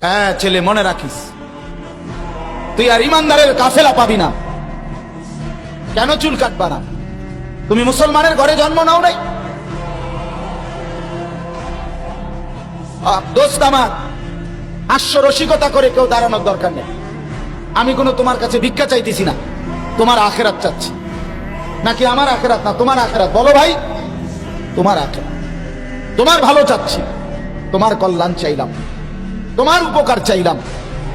হ্যাঁ ছেলে, মনে রাখিস। তুই আর ইমানদারের কাফেলা পাবি না। কেন চুল কাটবা না? তুমি মুসলমানের ঘরে জন্ম নাও নাই? দোস্ত আমার, হাস্য রসিকতা করে কেউ দাঁড়ানোর দরকার নেই। আমি কোনো তোমার কাছে ভিক্ষা চাইতেছি না। তোমার আখেরাত চাচ্ছি। নাকি আমার আখেরাত না? তোমার আখেরাত। বলো ভাই, তোমার আখেরাত। তোমার ভালো চাচ্ছি। তোমার কল্যাণ চাইলাম। তোমার উপকার চাইলাম।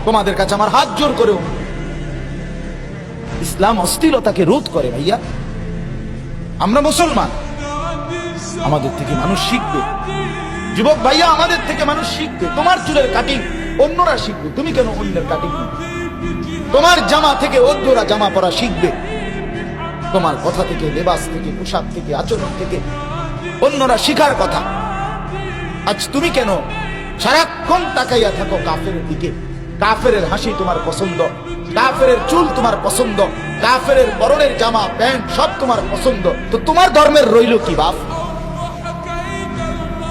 তোমাদের কাছে আমার হাত জোর করেও। ইসলাম অস্থিরতাকে রোধ করে ভাইয়া। আমরা মুসলমান। আমাদের থেকে মানুষ শিখবে। যুবক ভাইয়া, আমাদের থেকে মানুষ শিখবে। তোমার চুলের কাটিং অন্যরা শিখবে। তুমি কেন অন্যের কাটিং তোমার জামা থেকে অন্যরা জামা পরা শিখবে। তোমার কথা থেকে, লেবাস থেকে, পোশাক থেকে, আচরণ থেকে অন্যরা শিখার কথা। আজ তুমি কেন সারাক্ষণ তাকাইয়া থাকো কাফের দিকে। কাফের হাসি তোমার পছন্দ। কাফের চুল তোমার পছন্দ। কাফের পরনের জামা, প্যান্ট সব তোমার পছন্দ। তো তোমার ধর্মের রইল কি বাপ?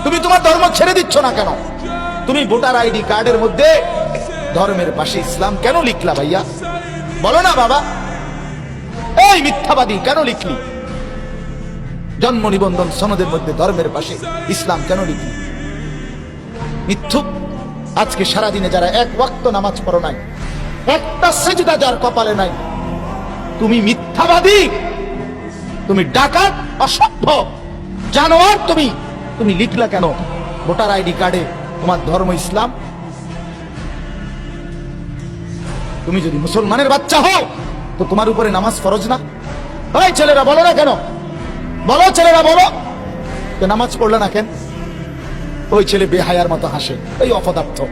তুমি তোমার ধর্ম ছেড়ে দিচ্ছ না কেন? তুমি ভোটার আইডি কার্ডের মধ্যে ধর্মের পাশে ইসলাম কেন লিখলা ভাইয়া? বলো না বাবা। এই মিথ্যাবাদী, কেন লিখলি? জন্ম নিবন্ধন সনদের মধ্যে ধর্মের পাশে ইসলাম কেন লিখলি? মিথ্যুক। আজকে সারাদিনে যারা এক ওয়াক্ত নামাজ পড়ো নাই, একটা সেজদা যার কপালে নাই, তুমি মিথ্যাবাদী, তুমি ডাকাত, অসভ্য, জানোয়ার তুমি তুমি লিখলা কেন? ভোটার আইডি কার্ডে তোমার ধর্ম ইসলাম? তুমি যদি মুসলমানের বাচ্চা হও, তো তোমার উপরে নামাজ ফরজ না? ওই ছেলেরা বলো না কেন? বলো ছেলেরা বলো। নামাজ পড়লে না কেন? ওই ছেলে বেহায়ার মতো হাসে। এই অপদার্থ।